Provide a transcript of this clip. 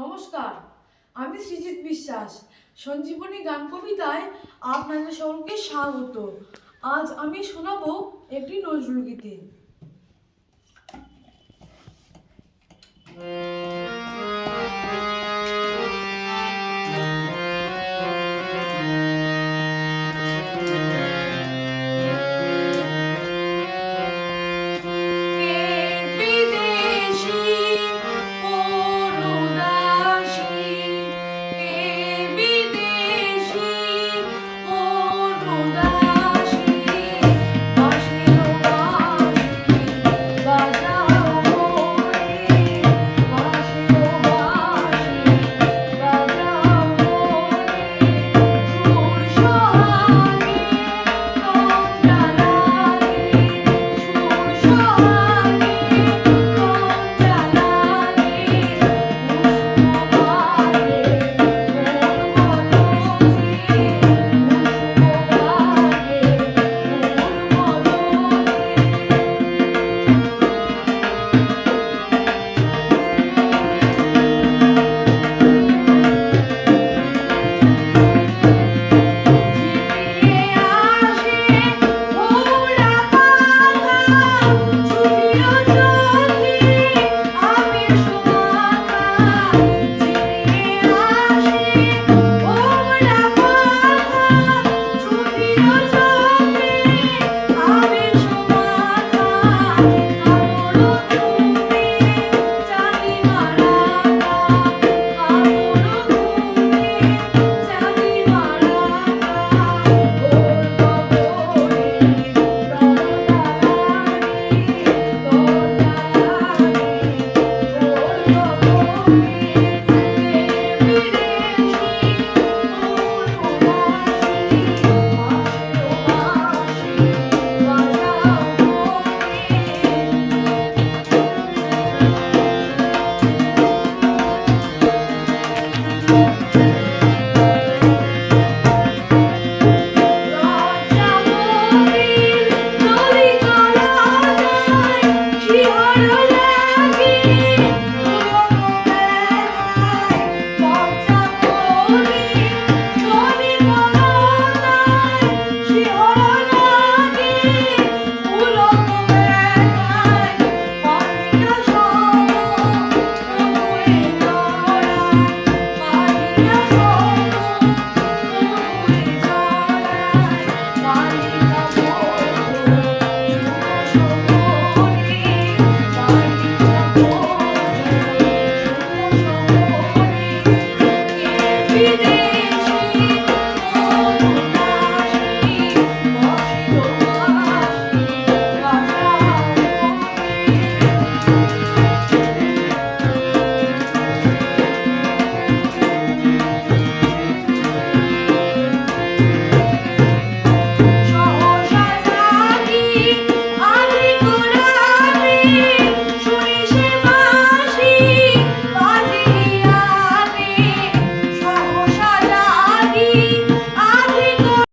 নমস্কার, আমি সৃজিত বিশ্বাস। সঞ্জীবনী গান কবিতায় আপনাদের সকলকে স্বাগত। আজ আমি শোনাবো একটি নজরুল গীতি